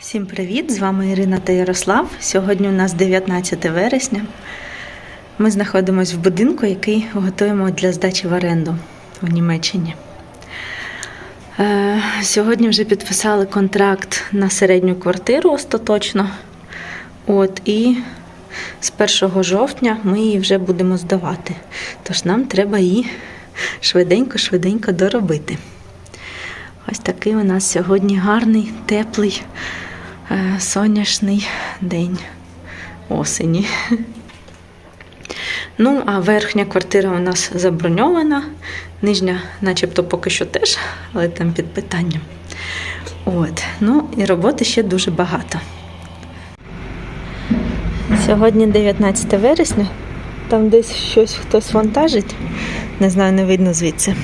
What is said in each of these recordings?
Всім привіт! З вами Ірина та Ярослав. Сьогодні у нас 19 вересня. Ми знаходимося в будинку, який готуємо для здачі в оренду в Німеччині. Е, Сьогодні вже підписали контракт на середню квартиру остаточно. От, і з 1 жовтня ми її вже будемо здавати. Тож нам треба її швиденько-швиденько доробити. Ось такий у нас сьогодні гарний, теплий, сонячний день осені. Ну, а верхня квартира у нас заброньована, нижня, начебто, поки що теж, але там під питанням. От. Ну і роботи ще дуже багато. Сьогодні 19 вересня, там десь щось хтось вантажить, не знаю, не видно звідси.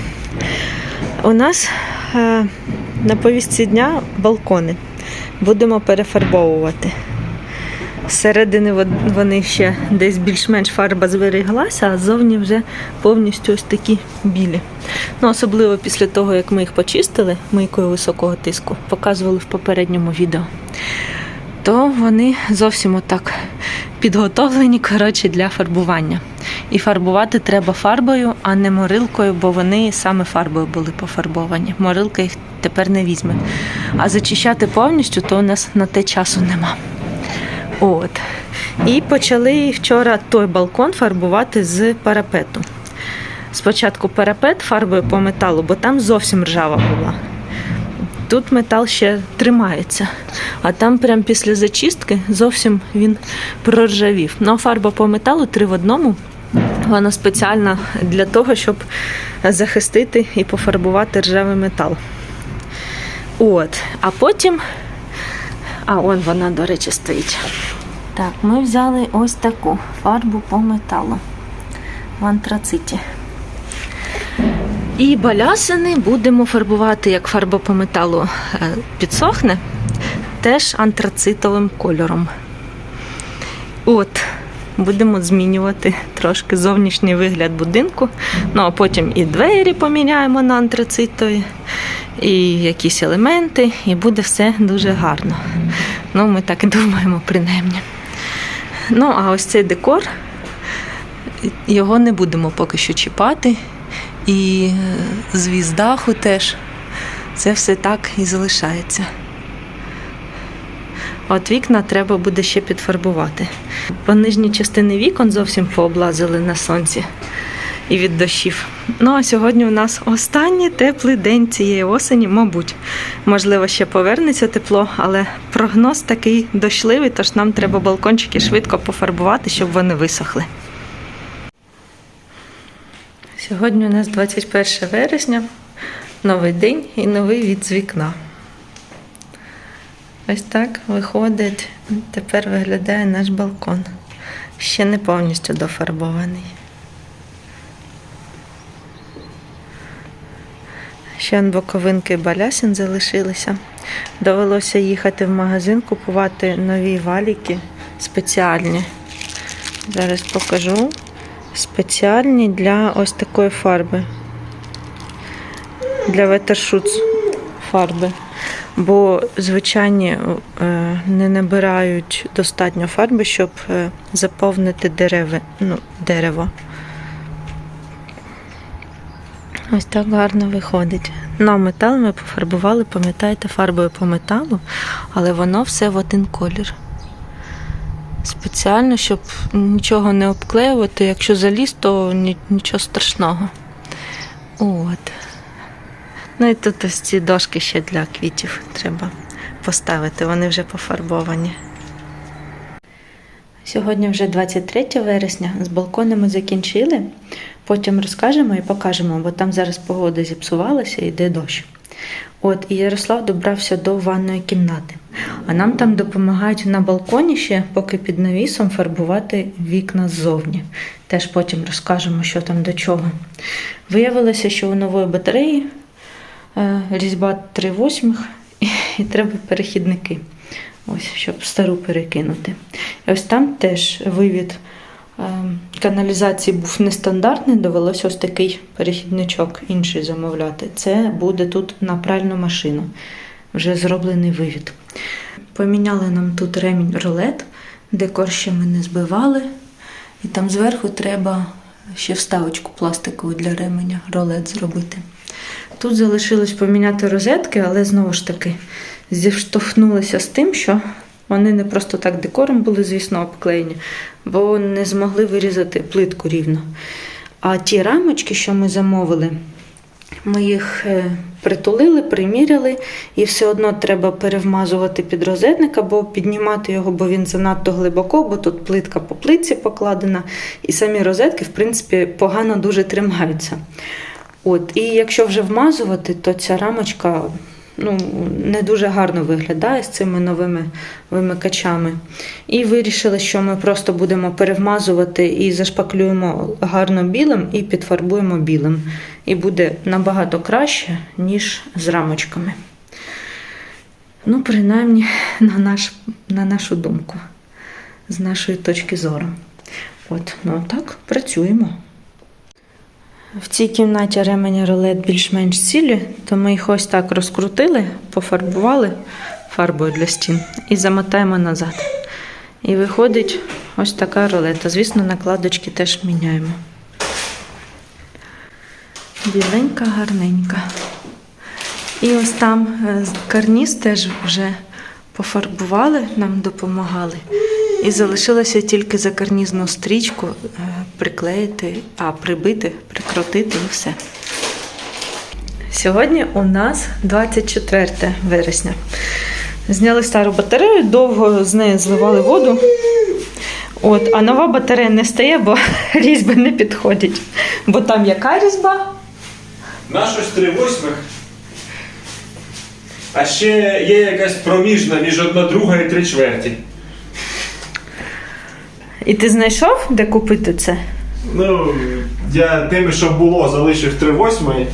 У нас е, на повістці дня балкони. Будемо перефарбовувати. Зсередини вони ще десь більш-менш фарба зверіглася, а ззовні вже повністю ось такі білі. Ну, особливо після того, як ми їх почистили мийкою високого тиску, показували в попередньому відео, то вони зовсім отак підготовлені коротше, для фарбування. І фарбувати треба фарбою, а не морилкою, бо вони саме фарбою були пофарбовані. Морилка їх тепер не візьме. А зачищати повністю, то у нас на те часу нема. От. І почали вчора той балкон фарбувати з парапету. Спочатку парапет фарбою по металу, бо там зовсім ржава була. Тут метал ще тримається, а там прямо після зачистки зовсім він проржавів. Ну, а фарба по металу три в одному. Вона спеціальна для того, щоб захистити і пофарбувати ржавий метал. От. А потім. А он вона, до речі, стоїть. Так, ми взяли ось таку фарбу по металу в антрациті. І балясини будемо фарбувати, як фарба по металу е, підсохне, теж антрацитовим кольором. От, будемо змінювати трошки зовнішній вигляд будинку. Ну а потім і двері поміняємо на антрацитові, і якісь елементи, і буде все дуже гарно. Ну, ми так і думаємо, принаймні. Ну, а ось цей декор, його не будемо поки що чіпати. І е, звіз даху теж. Це все так і залишається. От вікна треба буде ще підфарбувати. По нижній частини вікон зовсім пооблазили на сонці і від дощів. Ну а сьогодні у нас останній теплий день цієї осені, мабуть. Можливо, ще повернеться тепло, але прогноз такий дощливий, тож нам треба балкончики швидко пофарбувати, щоб вони висохли. Сьогодні у нас 21 вересня, новий день і новий від з вікна. Ось так виходить, тепер виглядає наш балкон. Ще не повністю дофарбований. Ще боковинки балясин залишилися. Довелося їхати в магазин, купувати нові валіки спеціальні. Зараз покажу. Спеціальні для ось такої фарби. Для ветершуц фарби. Бо звичайні е, не набирають достатньо фарби, щоб е, заповнити дереви, ну, дерево. Ось так гарно виходить. На метал ми пофарбували, пам'ятаєте, фарбою по металу, але воно все в один колір. Спеціально, щоб нічого не обклеювати. Якщо заліз, то нічого страшного. От. Ну і тут ось ці дошки ще для квітів треба поставити, вони вже пофарбовані. Сьогодні вже 23 вересня, з балконами закінчили. Потім розкажемо і покажемо, бо там зараз погода зіпсувалася і йде дощ. От, і Ярослав добрався до ванної кімнати. А нам там допомагають на балконі ще, поки під навісом, фарбувати вікна ззовні. Теж потім розкажемо, що там до чого. Виявилося, що у нової батареї е, різьба 3 восьмих і, і треба перехідники. Ось, щоб стару перекинути. І ось там теж вивід каналізації був нестандартний, довелося ось такий перехідничок інший замовляти. Це буде тут на пральну машину, вже зроблений вивід. поміняли нам тут ремінь рулет, декор ще ми не збивали. І там зверху треба ще вставочку пластикову для ременя рулет зробити. Тут залишилось поміняти розетки, але знову ж таки зіштовхнулися з тим, що вони не просто так декором були, звісно, обклеєні, бо не змогли вирізати плитку рівно. А ті рамочки, що ми замовили, ми їх е, притулили, приміряли, і все одно треба перевмазувати під розетник або піднімати його, бо він занадто глибоко, бо тут плитка по плитці покладена, і самі розетки, в принципі, погано дуже тримаються. От, і якщо вже вмазувати, то ця рамочка ну, не дуже гарно виглядає з цими новими вимикачами. І вирішили, що ми просто будемо перевмазувати і зашпаклюємо гарно білим і підфарбуємо білим. І буде набагато краще, ніж з рамочками. Ну, принаймні, на, наш, на нашу думку, з нашої точки зору. От, ну так, працюємо. В цій кімнаті ремені рулет більш-менш цілі, то ми їх ось так розкрутили, пофарбували фарбою для стін і замотаємо назад. І виходить ось така рулета. Звісно, накладочки теж міняємо. Біленька, гарненька. І ось там е, карніз теж вже пофарбували, нам допомагали. І залишилося тільки за карнізну стрічку е, приклеїти, а прибити, прикрутити і все. Сьогодні у нас 24 вересня. Зняли стару батарею, довго з неї зливали воду. От, а нова батарея не стає, бо різьби не підходять. Бо там яка різьба? На щось три восьмих. А ще є якась проміжна між одна друга і три чверті. І ти знайшов, де купити це? Ну, я тими, що було, залишив три восьмої.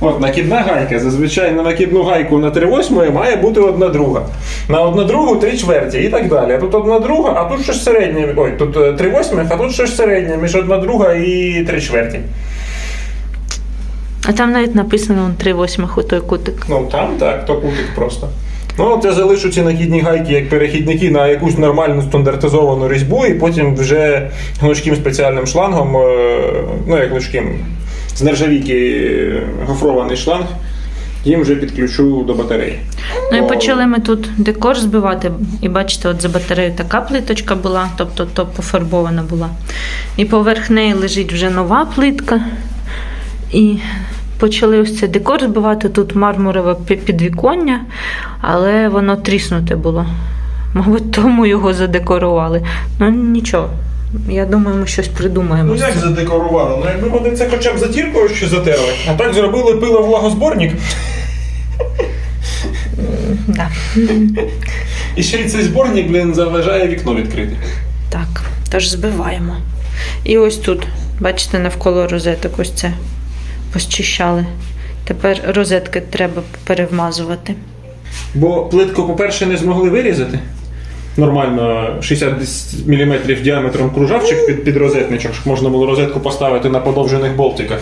От, накидна гайка. Зазвичай на накидну гайку на три восьмої має бути одна друга. На одна другу три чверті і так далі. А тут одна друга, а тут щось середнє. Ой, тут е, три восьмих, а тут щось середнє між одна друга і три чверті. А там навіть написано он, 3 восьмих у той кутик. Ну там так, то кутик просто. Ну, от я залишу ці накидні гайки як перехідники на якусь нормальну стандартизовану різьбу, і потім вже гнучким спеціальним шлангом, е, ну як гнучким, з нержавійки е, гофрований шланг, їм вже підключу до батареї. Ну і почали ми тут декор збивати, і бачите, от за батарею така плиточка була, тобто то пофарбована була. І поверх неї лежить вже нова плитка. І почали ось цей декор збивати. Тут мармурове підвіконня, але воно тріснуте було. Мабуть, тому його задекорували. Ну нічого. Я думаю, ми щось придумаємо. Ну як задекорували? Ну якби вони це хоча б затіркою ще затерли, а так зробили пило влагозборник, Да. і ще й цей зборник, блін, заважає вікно відкрити. Так, тож збиваємо. І ось тут, бачите, навколо розеток ось це позчищали. Тепер розетки треба перевмазувати. Бо плитку, по-перше, не змогли вирізати. Нормально 60 мм діаметром кружавчик під, під розетничок, щоб можна було розетку поставити на подовжених болтиках.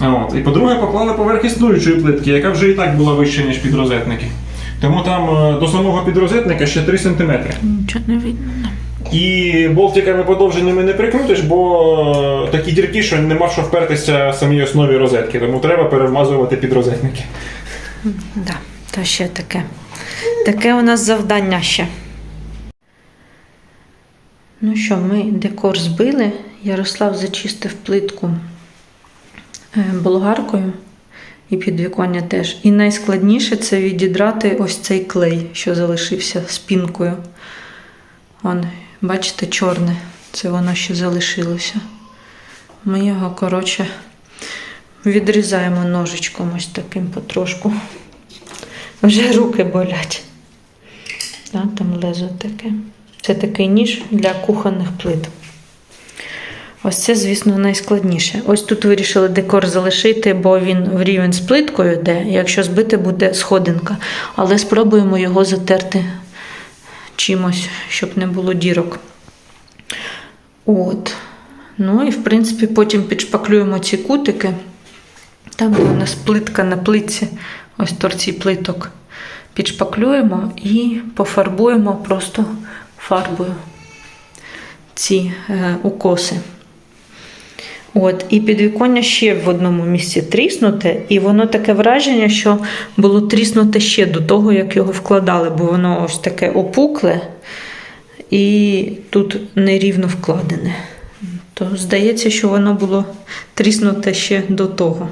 От. І по-друге, поклали поверх існуючої плитки, яка вже і так була вища, ніж підрозетники. Тому там е, до самого підрозетника ще 3 см. Нічого не видно. І болтиками подовженими не прикрутиш, бо е, такі дірки, що нема що впертися в самій основі розетки, тому треба перевмазувати підрозетники. Да, то ще таке. Таке у нас завдання ще. Ну що, ми декор збили. Ярослав зачистив плитку е, болгаркою і підвіконня теж. І найскладніше це відідрати ось цей клей, що залишився з пінкою. Бачите, чорне. Це воно ще залишилося. Ми його, коротше, відрізаємо ножичком ось таким потрошку. Вже руки болять. Да, там лезо таке. Це такий ніж для кухонних плит. Ось це, звісно, найскладніше. Ось тут вирішили декор залишити, бо він в рівень з плиткою йде. Якщо збити, буде сходинка. Але спробуємо його затерти чимось, щоб не було дірок. От. Ну і, в принципі, потім підшпаклюємо ці кутики. Там, у нас плитка на плитці, ось торці плиток. підшпаклюємо і пофарбуємо просто фарбою ці е, укоси. От, і підвіконня ще в одному місці тріснуте, і воно таке враження, що було тріснуте ще до того, як його вкладали, бо воно ось таке опукле і тут нерівно вкладене. То здається, що воно було тріснуте ще до того.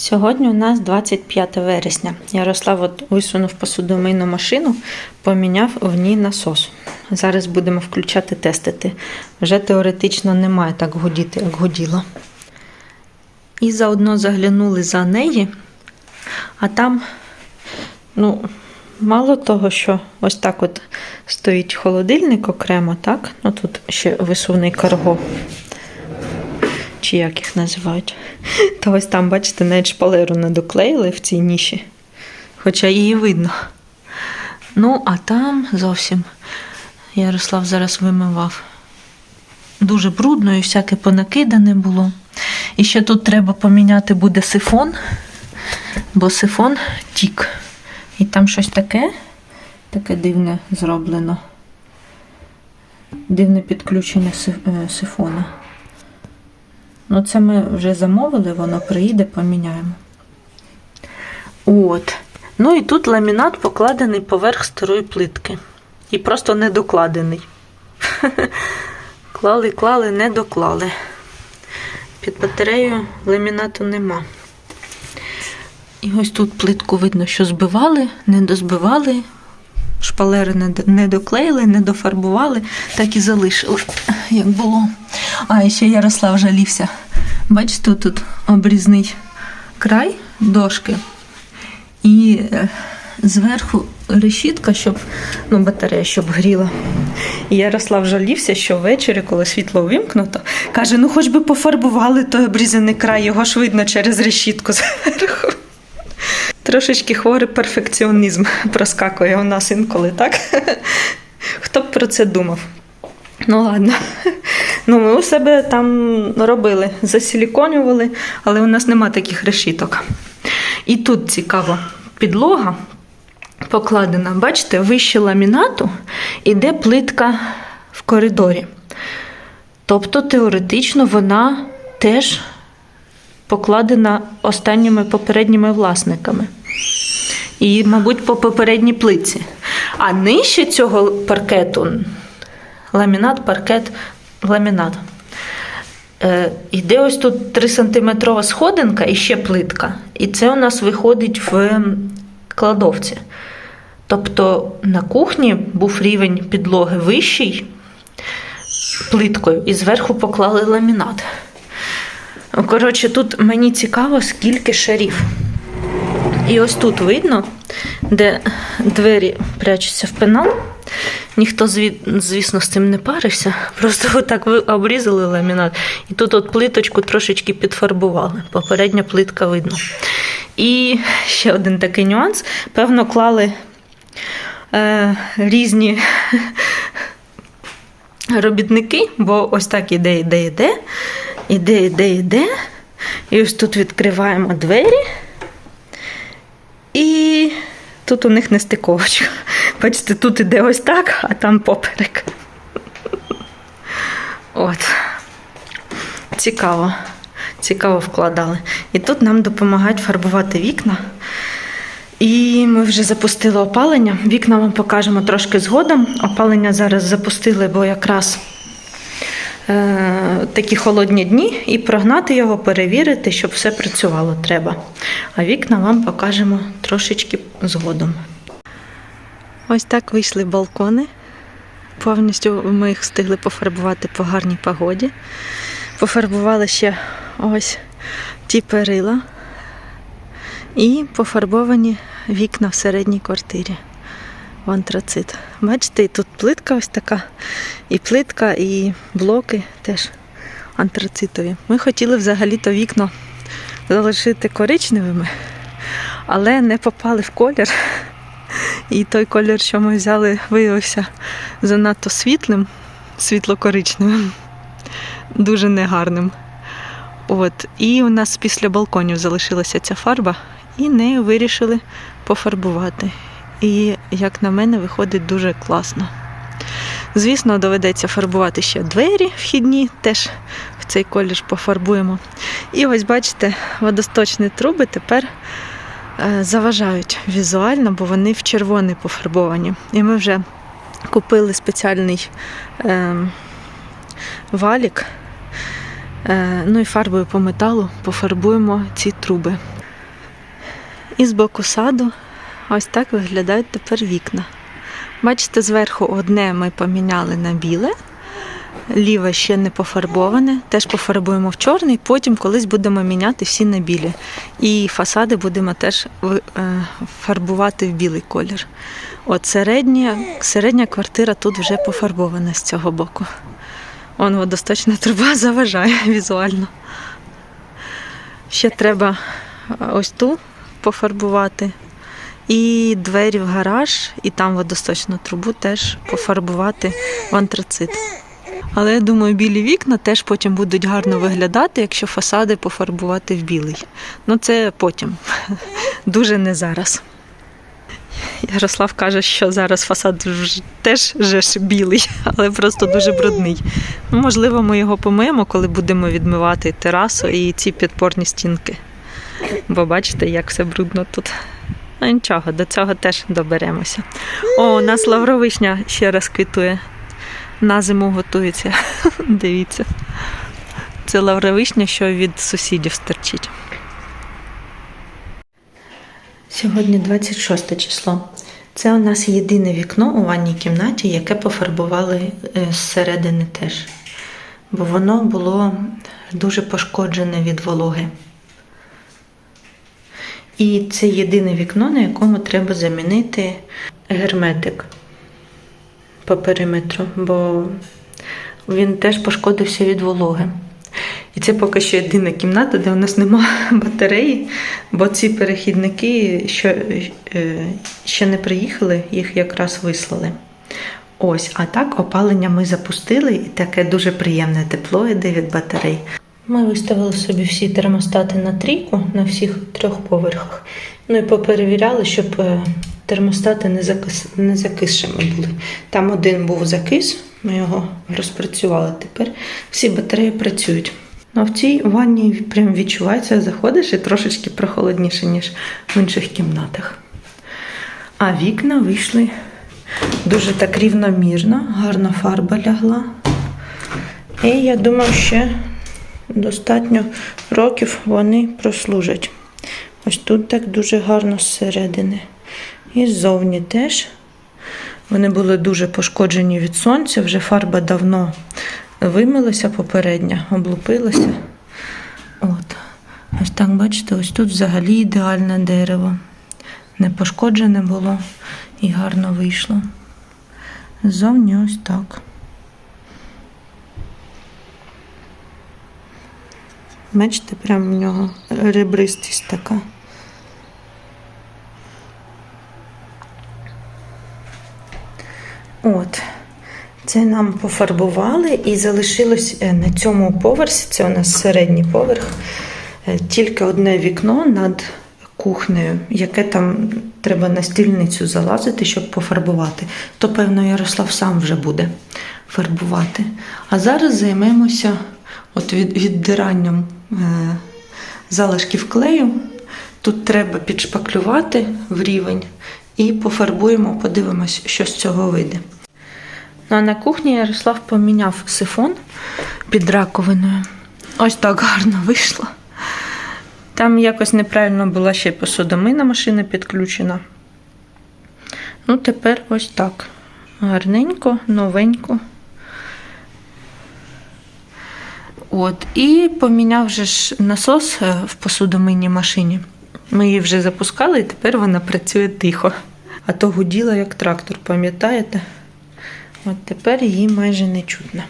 Сьогодні у нас 25 вересня. Ярослав от висунув посудомийну машину, поміняв в ній насос. Зараз будемо включати тестити. Вже теоретично немає так гудіти, як гуділо. І заодно заглянули за неї, а там, ну, мало того, що ось так от стоїть холодильник окремо, так? Ну тут ще висувний карго чи як їх називають. То ось там, бачите, навіть шпалеру не доклеїли в цій ніші, хоча її видно. Ну, а там зовсім Ярослав зараз вимивав. Дуже брудно і всяке понакидане було. І ще тут треба поміняти буде сифон, бо сифон тік. І там щось таке, таке дивне зроблено. Дивне підключення е, сифона. Ну, це ми вже замовили, воно приїде, поміняємо. От. Ну і тут ламінат покладений поверх старої плитки. І просто не докладений. Клали, клали, не доклали. Під батареєю ламінату нема. І ось тут плитку видно, що збивали, не дозбивали, шпалери не доклеїли, не дофарбували, так і залишили, як було. А, ще Ярослав жалівся. Бачите, тут обрізний край дошки. І е, зверху решітка, щоб ну, батарея щоб гріла. І Ярослав жалівся, що ввечері, коли світло увімкнуто, каже: ну хоч би пофарбували той обрізаний край, його ж видно через решітку зверху. Трошечки хворий перфекціонізм проскакує у нас інколи, так? Хто б про це думав? Ну ладно. Ну, ми у себе там робили, засиліконювали, але у нас нема таких решіток. І тут цікаво, підлога покладена, бачите, вище ламінату іде плитка в коридорі. Тобто, теоретично, вона теж покладена останніми попередніми власниками. І, мабуть, по попередній плитці. А нижче цього паркету ламінат, паркет, ламінат. Е, іде ось тут 3 сантиметрова сходинка і ще плитка. І це у нас виходить в кладовці. Тобто на кухні був рівень підлоги вищий плиткою, і зверху поклали ламінат. Коротше, тут мені цікаво, скільки шарів. І ось тут видно, де двері прячуться в пенал. Ніхто, звісно, з цим не парився. Просто отак обрізали ламінат. І тут от плиточку трошечки підфарбували. Попередня плитка видно. І ще один такий нюанс. Певно, клали е, різні робітники, бо ось так іде, іде, іде, іде, іде, іде. І ось тут відкриваємо двері. І тут у них нестиковочка. Бачите, тут іде ось так, а там поперек. От. Цікаво. Цікаво вкладали. І тут нам допомагають фарбувати вікна. І ми вже запустили опалення. Вікна вам покажемо трошки згодом. Опалення зараз запустили, бо якраз такі холодні дні, і прогнати його, перевірити, щоб все працювало треба. А вікна вам покажемо трошечки згодом. Ось так вийшли балкони. Повністю ми їх встигли пофарбувати по гарній погоді. Пофарбували ще ось ті перила і пофарбовані вікна в середній квартирі антрацит. Бачите, і тут плитка ось така, і плитка, і блоки теж антрацитові. Ми хотіли взагалі-то вікна залишити коричневими, але не попали в колір. І той колір, що ми взяли, виявився занадто світлим, світло-коричневим, дуже негарним. От. І у нас після балконів залишилася ця фарба, і нею вирішили пофарбувати. І, як на мене, виходить дуже класно. Звісно, доведеться фарбувати ще двері вхідні, теж в цей колір пофарбуємо. І ось бачите, водосточні труби тепер е, заважають візуально, бо вони в червоний пофарбовані. І ми вже купили спеціальний е, валік. Е, ну і фарбою по металу пофарбуємо ці труби. І з боку саду ось так виглядають тепер вікна. Бачите, зверху одне ми поміняли на біле, ліве ще не пофарбоване, теж пофарбуємо в чорний, потім колись будемо міняти всі на білі. І фасади будемо теж е, фарбувати в білий колір. От середня, середня квартира тут вже пофарбована з цього боку. Он водосточна труба заважає візуально. Ще треба е, ось ту пофарбувати. І двері в гараж, і там водосточну трубу теж пофарбувати в антрацит. Але я думаю, білі вікна теж потім будуть гарно виглядати, якщо фасади пофарбувати в білий. Ну це потім, дуже не зараз. Ярослав каже, що зараз фасад теж же ж білий, але просто дуже брудний. Ну, можливо, ми його помиємо, коли будемо відмивати терасу і ці підпорні стінки. Бо бачите, як все брудно тут. Ну нічого, до цього теж доберемося. О, у нас лавровишня ще раз квітує. На зиму готується. Дивіться. Це лавровишня, що від сусідів стерчить. Сьогодні 26 число. Це у нас єдине вікно у ванній кімнаті, яке пофарбували е, зсередини теж. Бо воно було дуже пошкоджене від вологи. І це єдине вікно, на якому треба замінити герметик по периметру, бо він теж пошкодився від вологи. І це поки що єдина кімната, де у нас немає батареї, бо ці перехідники, що е, ще не приїхали, їх якраз вислали. Ось, а так опалення ми запустили, і таке дуже приємне тепло йде від батарей. Ми виставили собі всі термостати на трійку на всіх трьох поверхах. Ну і поперевіряли, щоб е, термостати не, закис... не закисшими були. Там один був закис, ми його розпрацювали. Тепер всі батареї працюють. Ну, в цій ванні прям відчувається, заходиш і трошечки прохолодніше, ніж в інших кімнатах. А вікна вийшли дуже так рівномірно, гарна фарба лягла. І я думаю, ще достатньо років вони прослужать. Ось тут так дуже гарно зсередини. І ззовні теж. Вони були дуже пошкоджені від сонця, вже фарба давно вимилася попередня, облупилася. От. Ось так, бачите, ось тут взагалі ідеальне дерево. Не пошкоджене було і гарно вийшло. Ззовні ось так. Бачите, прямо в нього ребристість така. От. Це нам пофарбували і залишилось е, на цьому поверсі, це у нас середній поверх, е, тільки одне вікно над кухнею, яке там треба на стільницю залазити, щоб пофарбувати. То, певно, Ярослав сам вже буде фарбувати. А зараз займемося от від, віддиранням залишків клею. Тут треба підшпаклювати в рівень і пофарбуємо, подивимось, що з цього вийде. Ну, а на кухні Ярослав поміняв сифон під раковиною. Ось так гарно вийшло. Там якось неправильно була ще посудомийна машина підключена. Ну, тепер ось так. Гарненько, новенько. От, і поміняв же ж насос е, в посудомийній машині. Ми її вже запускали, і тепер вона працює тихо. А то гуділа як трактор, пам'ятаєте? От тепер її майже не чутно.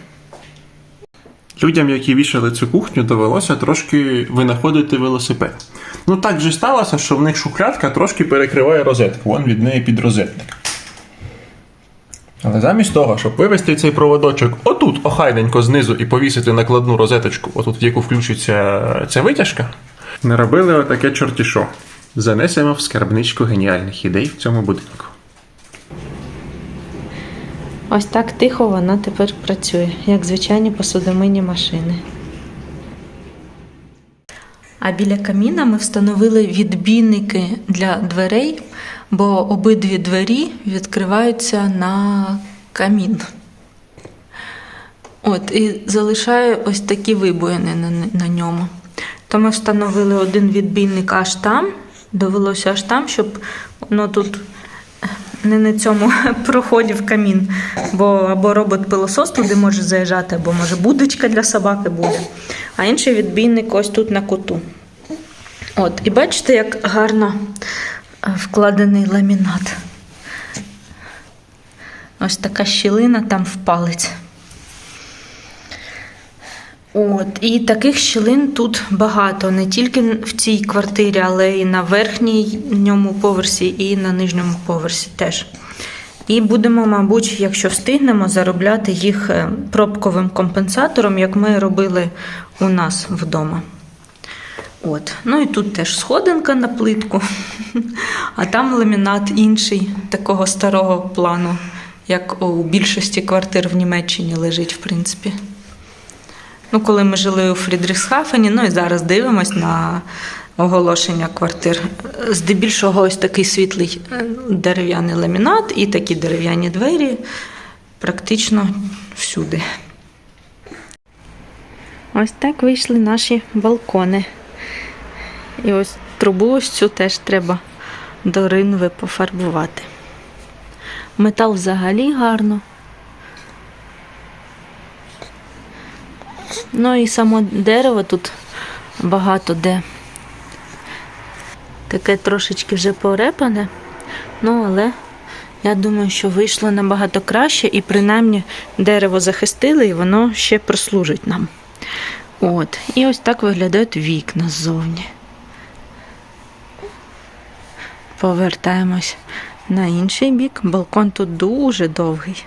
Людям, які вішали цю кухню, довелося трошки винаходити велосипед. Ну так же сталося, що в них шухлядка трошки перекриває розетку. Вон від неї під розетник. Але замість того, щоб вивести цей проводочок отут, охайненько знизу і повісити накладну розеточку, отут, в яку включиться ця витяжка, не робили отаке чорті що. занесемо в скарбничку геніальних ідей в цьому будинку. Ось так тихо вона тепер працює, як звичайні посудомийні машини. А біля каміна ми встановили відбійники для дверей, бо обидві двері відкриваються на камін. От, і залишаю ось такі вибоїни на, на ньому. То ми встановили один відбійник аж там, довелося аж там, щоб воно тут не на цьому проході в камін. Бо або робот-пилосос туди може заїжджати, або може будочка для собаки буде. А інший відбійник ось тут на куту. От, і бачите, як гарно вкладений ламінат. Ось така щілина там в палець. От, і таких щілин тут багато, не тільки в цій квартирі, але і на верхньому поверсі, і на нижньому поверсі теж. І будемо, мабуть, якщо встигнемо, заробляти їх е, пробковим компенсатором, як ми робили у нас вдома. От. Ну і тут теж сходинка на плитку, а там ламінат інший, такого старого плану, як у більшості квартир в Німеччині лежить, в принципі. Ну, коли ми жили у Фрідріхсхафені, ну і зараз дивимось на оголошення квартир. Здебільшого ось такий світлий е, дерев'яний ламінат і такі дерев'яні двері практично всюди. Ось так вийшли наші балкони. І ось трубу ось цю теж треба до ринви пофарбувати. Метал взагалі гарно. Ну і само дерево тут багато де. Таке трошечки вже порепане. Ну, але я думаю, що вийшло набагато краще, і принаймні дерево захистили, і воно ще прослужить нам. От. І ось так виглядають вікна ззовні. Повертаємось на інший бік. Балкон тут дуже довгий.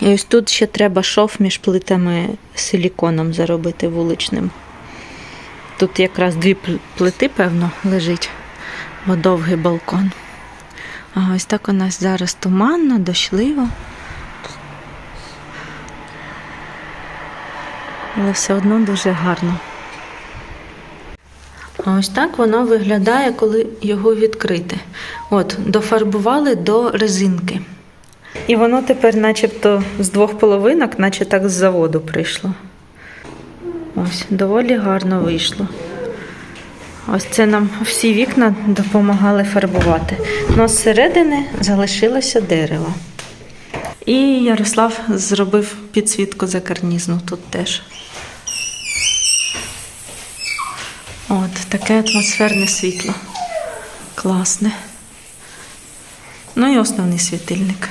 І ось тут ще треба шов між плитами силіконом заробити вуличним. Тут якраз дві плити, певно, лежить, бо довгий балкон. А ось так у нас зараз туманно, дощливо. Але все одно дуже гарно. Ось так воно виглядає, коли його відкрити. От, дофарбували до резинки. І воно тепер, начебто, з двох половинок, наче так з заводу прийшло. Ось, доволі гарно вийшло. Ось це нам всі вікна допомагали фарбувати. Ну, зсередини залишилося дерево. І Ярослав зробив підсвітку закарнізну тут теж. От, таке атмосферне світло. Класне. Ну і основний світильник.